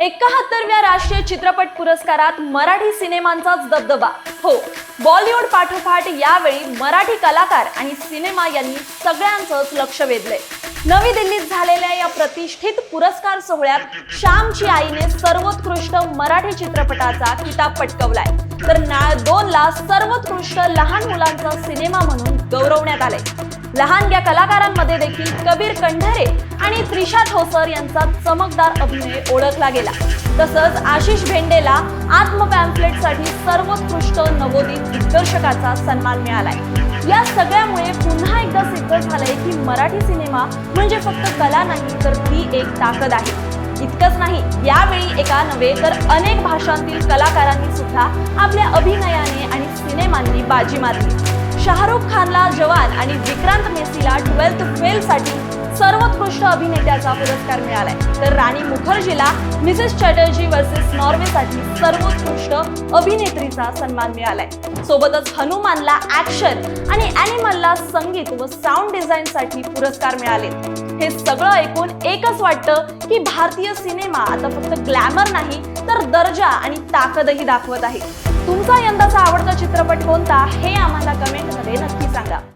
एकाहत्तरव्या राष्ट्रीय चित्रपट पुरस्कारात मराठी सिनेमांचाच दबदबा. हो बॉलिवूड पाठोपाठ यावेळी मराठी कलाकार आणि सिनेमा यांनी सगळ्यांचंच लक्ष वेधलंय. नवी दिल्लीत झालेल्या या प्रतिष्ठित पुरस्कार सोहळ्यात श्यामची आईने सर्वोत्कृष्ट मराठी चित्रपटाचा किताब पटकवलाय. तर नाळ दोन ला सर्वोत्कृष्ट लहान मुलांचा सिनेमा म्हणून गौरवण्यात आले लहानग्या कलाकारांमध्ये देखील कबीर कंढरे आणि त्रिशा ठोसर यांचा चमकदार अभिनय ओळखला गेला. तसंच आशिष भेंडेला आत्मसाठी सर्वोत्कृष्ट नवोदित दिग्दर्शकाचा सन्मान मिळालाय. या सगळ्यामुळे पुन्हा एकदा सिद्ध झालंय की मराठी सिनेमा म्हणजे फक्त कला नाही तर ती एक ताकद आहे. इतकंच नाही यावेळी एका नव्हे तर अनेक भाषांतील कलाकारांनी सुद्धा आपल्या अभिनयाने आणि सिनेमांनी बाजी मारली. शाहरुख खानला जवान आणि विक्रांत मेसीला ट्वेल्थ फेलसाठी सर्वोत्कृष्ट अभिनेत्याचा पुरस्कार मिळालाय. तर राणी मुखर्जीला मिसेस चॅटर्जी वर्सेस नॉर्वेसाठी सर्वोत्कृष्ट अभिनेत्रीचा सन्मान मिळालाय. सोबतच हनुमानला ऍक्शन आणि अॅनिमलला संगीत व साऊंड डिझाईनसाठी पुरस्कार मिळाले. हे सगळं ऐकून एकच वाटतं की भारतीय सिनेमा आता फक्त ग्लॅमर नाही तर दर्जा आणि ताकदही दाखवत आहे. तुमचा यंदाचा आवडता चित्रपट कोणता हे आम्हाला कमेंटमध्ये नक्की सांगा.